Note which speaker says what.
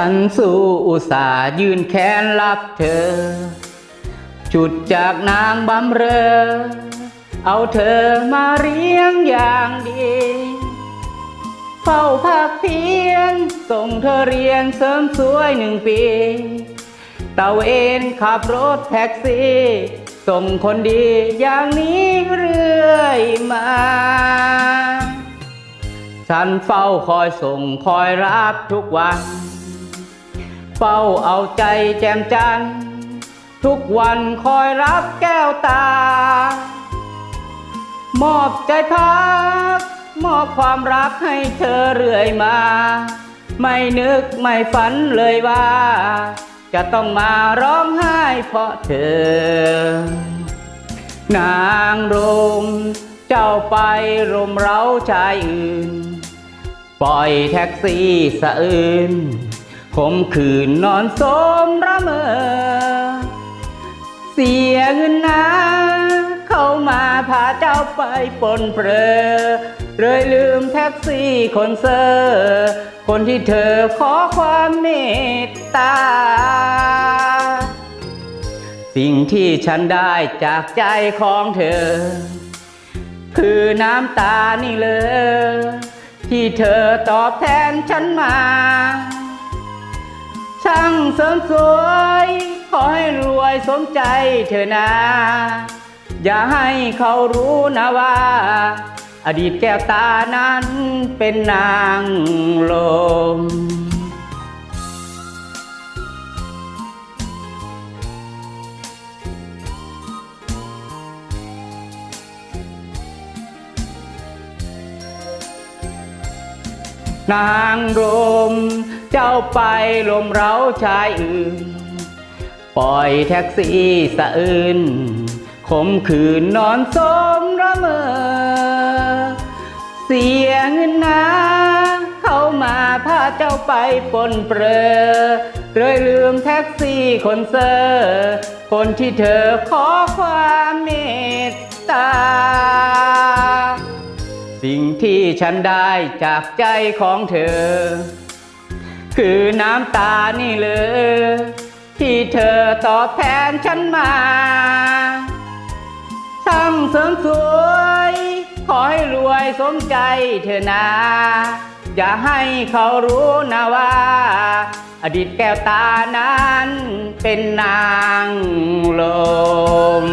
Speaker 1: ฉันสู้อุตส่าห์ยืนแขนรับเธอ จุดจากนางบำเรอ เอาเธอมาเลี้ยงอย่างดีเฝ้าภาคเพียน ส่งเธอเรียนเสริมสวยหนึ่งปีตะเวนขับรถแท็กซี่ ส่งคนดีอย่างนี้เรื่อยมา ฉันเฝ้าคอยส่งคอยรับทุกวัน เฝ้าเอาใจแจ่มจันทร์ทุกวันคอยรับแก้วตา มอบใจพัก มอบความรักให้เธอเรื่อยมา ไม่นึกไม่ฝันเลยว่า จะต้องมาร้องไห้เพราะเธอ นางรมเจ้าไปรมเร้าชายอื่น ปล่อยแท็กซี่สะอื่น คมคืนนอนสมระเมอ เสียเงินนะเข้ามาพาเจ้าไปปนเปรอเลยลืมแท็กซี่คนเซอร์คนที่เธอขอความเมตตา สิ่งที่ฉันได้จากใจของเธอ คือน้ำตานี่เลยที่เธอตอบแทนฉันมา ช่างเสริมสวย ขอให้รวยสมใจเธอนะอย่าให้เขารู้นะว่า อดีตแก้วตานั้นเป็นนางล นางรม เจ้าไปลมเร้าชายอื่น ปล่อยแท็กซี่สะอื่นขมคืนนอนสมระเมอ เสียเงินนะเข้ามาพาเจ้าไปปนเปรอเลยลืมแท็กซี่คนเซอร์คนที่เธอขอความเมตตา สิ่งที่ฉันได้จากใจของเธอ คือน้ำตานี่เลยที่เธอตอบแทนฉันมาช่างเสริมสวย ขอให้รวยสมใจเธอนะอย่าให้เขารู้นะว่า อดีตแก้วตานั้นเป็นนางลม